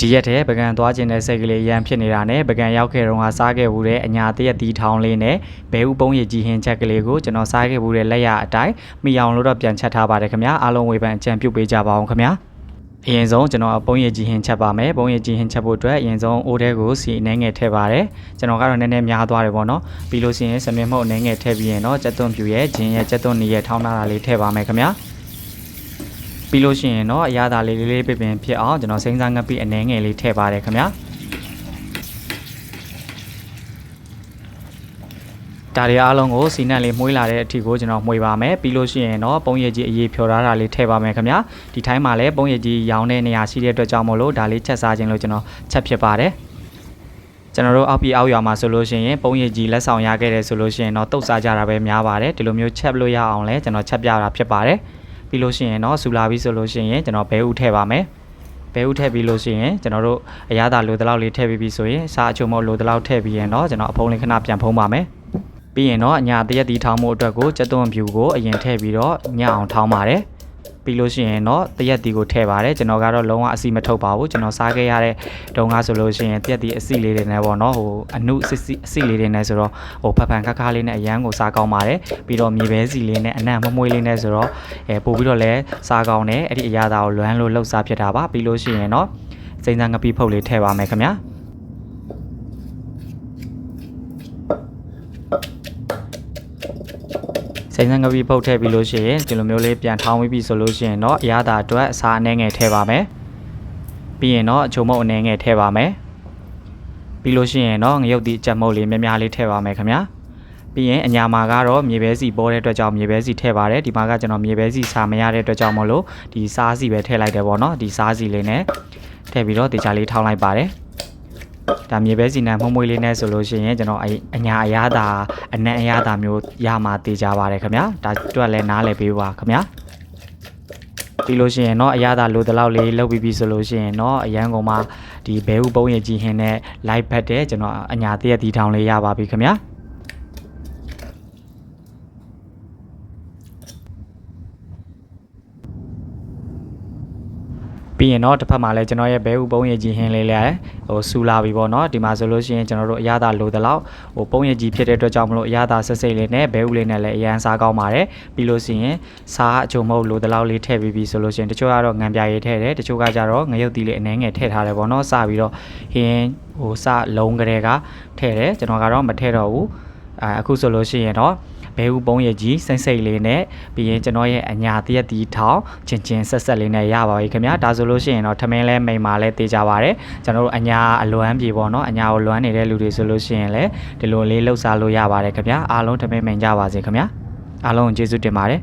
ဒီရက်ထဲပကံသွားခြင်းတဲ့စိတ်ကလေးရမ်းဖြစ်နေတာနဲ့ပကံရောက်ခဲ့တော့ကစားခဲ့ဘူးတဲ့အညာတရက်တီထောင်းလေးနဲ့ဘဲဥပုံးရည်ကြီးဟင်းချက်ကလေးကိုကျွန်တော်စားခဲ့ဘူးတဲ့လက်ရအတိုင်းမိအောင်လို့တော့ပြန်ချက်ထားပါတယ်ခင်ဗျာအားလုံးဝေဖန်အကြံပြုပေးကြပါအောင်ခင်ဗျာအရင်ဆုံးကျွန်တော်ပုံရည်ကြီးဟင်းချက်ပါမယ်ပုံရည်ကြီးဟင်းချက်ဖို့အတွက်အရင်ဆုံးအိုးထဲကိုစီအနေငယ်ထည့်ပါတယ်ကျွန်တော်ကတော့နည်းနည်းများသွားတယ်ပေါ့နော်ပြီးလို့ရှိရင်စမင်မှုတ်အနေငယ်ထည့်ပြီးရင်တော့ကြက်သွန်ပြူရဲ့ဂျင်းရဲ့ကြက်သွန်နီရဲ့ထောင်းထားတာလေးထည့်ပါမယ်ခင်ဗျာ ပြီးလို့ရှိရင်တော့အရသာလေးလေးလေးပြပင်ဖြစ်အောင်ကျွန်တော်စိမ့်စားငပိအနေငယ်လေးထည့်ပါတယ်ခင်ဗျာဒါတွေအားလုံးကိုစီနက်လေးမှုေးလာတဲ့အထိကိုကျွန်တော်မှုေးပါမယ်ပြီးလို့ရှိရင်တော့ပုံရည်ကြီးအရေးဖြော်ထားတာလေးထည့်ပါမယ်ခင်ဗျာဒီတိုင်းမှာလည်းပုံရည်ကြီးရောင်းတဲ့နေရာရှိတဲ့အတွက်ကြောင့်မို့လို့ဒါလေးချက်စားခြင်းလို့ကျွန်တော်ချက်ဖြစ်ပါတယ်ကျွန်တော်တို့အောက်ပြည်အောက်ရွာမှာဆိုလို့ရှိရင်ပုံရည်ကြီးလက်ဆောင်ရခဲ့တယ်ဆိုလို့ရှိရင်တော့တုတ်စားကြတာပဲများပါတယ်ဒီလိုမျိုးချက်လို့ရအောင်လဲကျွန်တော်ချက်ပြတာဖြစ်ပါတယ် ပြီးလို့ရှိရင်တော့ဆူလာပြီးဆိုလို့ရှိရင်ကျွန်တော်ဘဲဥထည့်ပါမယ်ဘဲဥထည့်ပြီးလို့ရှိရင်ကျွန်တော်တို့အရသာလိုတလောက်လေးထည့်ပြီးပြီဆိုရင်စားအချုံမလိုတလောက်ထည့်ပြီးရင်တော့ကျွန်တော်အဖုံးလေးခဏပြန်ဖုံးပါမယ်ပြီးရင်တော့အညာတရက်တီထောင်းမှုအတွက်ကိုကြက်သွန်ဖြူကိုအရင်ထည့်ပြီးတော့ညအောင်ထောင်းပါတယ် ပြီးလို့ရှိရင်တော့တရက်တီကိုထည့်ပါတယ်ကျွန်တော်ကတော့လုံးဝအစီမထုတ်ပါဘူးကျွန်တော်စားခဲ့ရတဲ့တုံးကားဆိုလို့ရှိရင်တရက်တီအစီလေးတွေနဲ့ပေါ့နော်ဟိုအနုစစ်စစ်အစီလေးတွေနဲ့ဆိုတော့ဟိုဖဖန်ခါခါလေးနဲ့အရန်ကိုစားကောင်းပါတယ်ပြီးတော့မြေပဲစီလေးနဲ့အနံ့မမွေးလေးနဲ့ဆိုတော့အဲပို့ပြီးတော့လဲစားကောင်းတယ်အဲ့ဒီအရာသားကိုလွမ်းလို့လှုပ်စားဖြစ်တာပါပြီးလို့ရှိရင်တော့စိမ့်စားငပိဖုတ်လေးထည့်ပါမယ်ခင်ဗျာ စိမ့်စံငပိပုတ်ထည့်ပြီးလို့ရှိရင်ဒီလိုမျိုးလေးပြန်ထောင်းပြီးပြီဆိုလို့ရှိရင်တော့အရသာအတွက်အစားအနေငယ်ထည့်ပါမယ်ပြီးရင်တော့အချုံမုတ်အနေငယ်ထည့်ပါမယ်ပြီးလို့ရှိရင်တော့ငရုတ်တိအကြက်မုတ်လေးများများလေးထည့်ပါမယ်ခင်ဗျာပြီးရင်အညာမှာကတော့မြေပဲစီပေါ်တဲ့အတွက်ကြောင့်မြေပဲစီထည့်ပါတယ်ဒီမှာကကျွန်တော်မြေပဲစီစားမရတဲ့အတွက်ကြောင့်မလို့ဒီစားစီပဲထည့်လိုက်တယ်ပေါ့နော်ဒီစားစီလေးနဲ့ထည့်ပြီးတော့တေချာလေးထောင်းလိုက်ပါတယ် ဒါမြေပဲစီနံမှုံမွေးလေးနဲ့ဆိုလို့ရှိရင်ကျွန်တော်အညာအရသာအနံ့အရသာမျိုးရမှာတေချာပါတယ်ခင်ဗျာဒါအတွက်လည်းနားလည်ပေးပါခင်ဗျာပြီးလို့ရှိရင်တော့အရသာလိုတလောက်လေးလုပ်ပြီးပြီဆိုလို့ရှိရင်တော့အရန်ကုန်မှာဒီဘဲဥပုံးရည်ကြီးဟင်းနဲ့ live ဖတ်တဲ့ကျွန်တော်အညာတရက်တီထောင်လေးရပါပြီခင်ဗျာ ပြီးရင်တော့တစ်ဖက်မှာလည်းကျွန်တော်ရဲ့ဘဲဥပုံးရည်ကြီးဟင်းလေးလည်းဟိုဆူလာပြီပေါ့နော်ဒီမှာဆိုလို့ရှိရင်ကျွန်တော်တို့အရသာလိုတလောက်ဟိုပုံးရည်ကြီးဖြစ်တဲ့အတွက်ကြောင့်မလို့အရသာဆက်စိတ်လေးနဲ့ဘဲဥလေးနဲ့လည်းအရန်စားကောင်းပါတယ်ပြီးလို့ရှိရင်စားအချုံမဟုတ်လိုတလောက်လေးထည့်ပြီးပြီဆိုလို့ရှိရင်တချို့ကတော့ငံပြာရည်ထည့်တယ်တချို့ကကြတော့ငရုတ်တီလေးအနှဲငယ်ထည့်ထားတယ်ပေါ့နော်စပြီးတော့ဟင်းဟိုစလုံးကလေးကထည့်တယ်ကျွန်တော်ကတော့မထည့်တော့ဘူး အာအခုဆိုလို့ရှိရင်တော့ဘဲဥပုံးရည်ကြီးစိမ့်စိမ့်လေးနဲ့ပြီးရင်ကျွန်တော်ရဲ့အညာတရက်တီထောင်ချင်းချင်းဆက်ဆက်လေးနဲ့ရပါပြီခင်ဗျာဒါဆိုလို့ရှိရင်တော့ထမင်းလဲမိန်မာလဲတေးကြပါတယ်ကျွန်တော်တို့အညာအလွမ်းပြေပေါ့နော်အညာကိုလွမ်းနေတဲ့လူတွေဆိုလို့ရှိရင်လည်းဒီလိုလေးလှုပ်ရှားလို့ရပါတယ်ခင်ဗျာအားလုံးထမင်းမိန်ကြပါစေခင်ဗျာအားလုံးကျေးဇူးတင်ပါတယ်